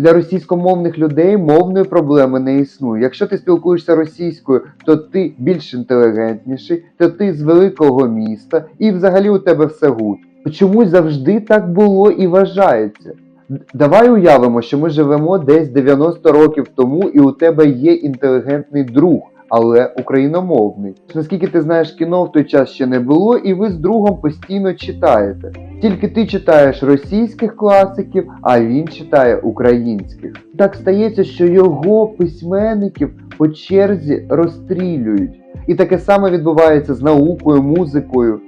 Для російськомовних людей мовної проблеми не існує. Якщо ти спілкуєшся російською, то ти більш інтелігентніший, то ти з великого міста, і взагалі у тебе все гуд. Чомусь завжди так було і вважається. Давай уявимо, що ми живемо десь 90 років тому, і у тебе є інтелігентний друг, але україномовний. Наскільки ти знаєш, кіно в той час ще не було, і ви з другом постійно читаєте. Тільки ти читаєш російських класиків, а він читає українських. Так стається, що його письменників по черзі розстрілюють. І таке саме відбувається з наукою, музикою.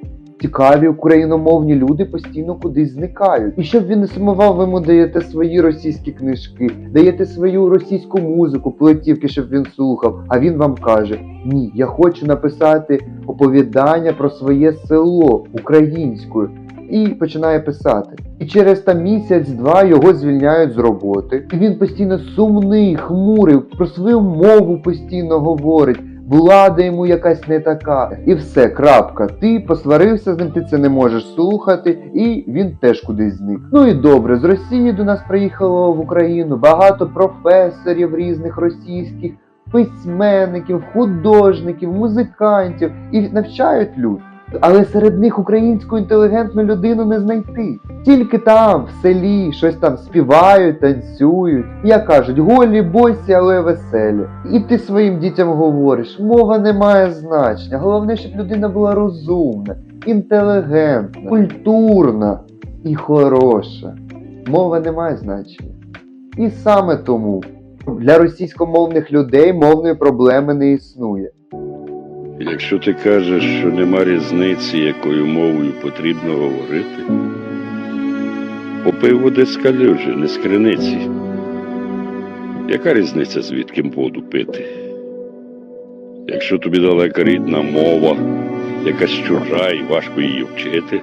Цікаві україномовні люди постійно кудись зникають. І щоб він не сумував, ви йому даєте свої російські книжки, даєте свою російську музику, платівки, щоб він слухав. А він вам каже: Ні, я хочу написати оповідання про своє село українською. І починає писати. І через там місяць-два його звільняють з роботи. І він постійно сумний, хмурий, про свою мову постійно говорить. Влада йому якась не така. І все, крапка. Ти посварився з ним, ти це не можеш слухати, і він теж кудись зник. Ну і добре, з Росії до нас приїхало в Україну багато професорів різних російських, письменників, художників, музикантів і навчають люд. Але серед них українську інтелігентну людину не знайти. Тільки там, в селі, щось там співають, танцюють. Як кажуть, голі босі, але веселі. І ти своїм дітям говориш, мова не має значення. Головне, щоб людина була розумна, інтелігентна, культурна і хороша. Мова не має значення. І саме тому для російськомовних людей мовної проблеми не існує. Якщо ти кажеш, що нема різниці, якою мовою потрібно говорити, попий води з калюжі, не з криниці. Яка різниця, звідки воду пити? Якщо тобі далека рідна мова, якась чужа і важко її вчити,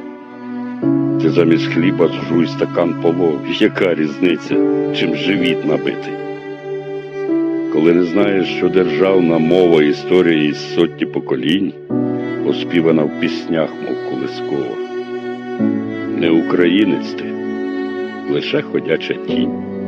ти замість хліба зжуй стакан полов. Яка різниця, чим живіт набитий? Коли не знаєш, що державна мова історія із сотні поколінь, оспівана в піснях, мов колискова. Не українець ти, лише ходяча тінь.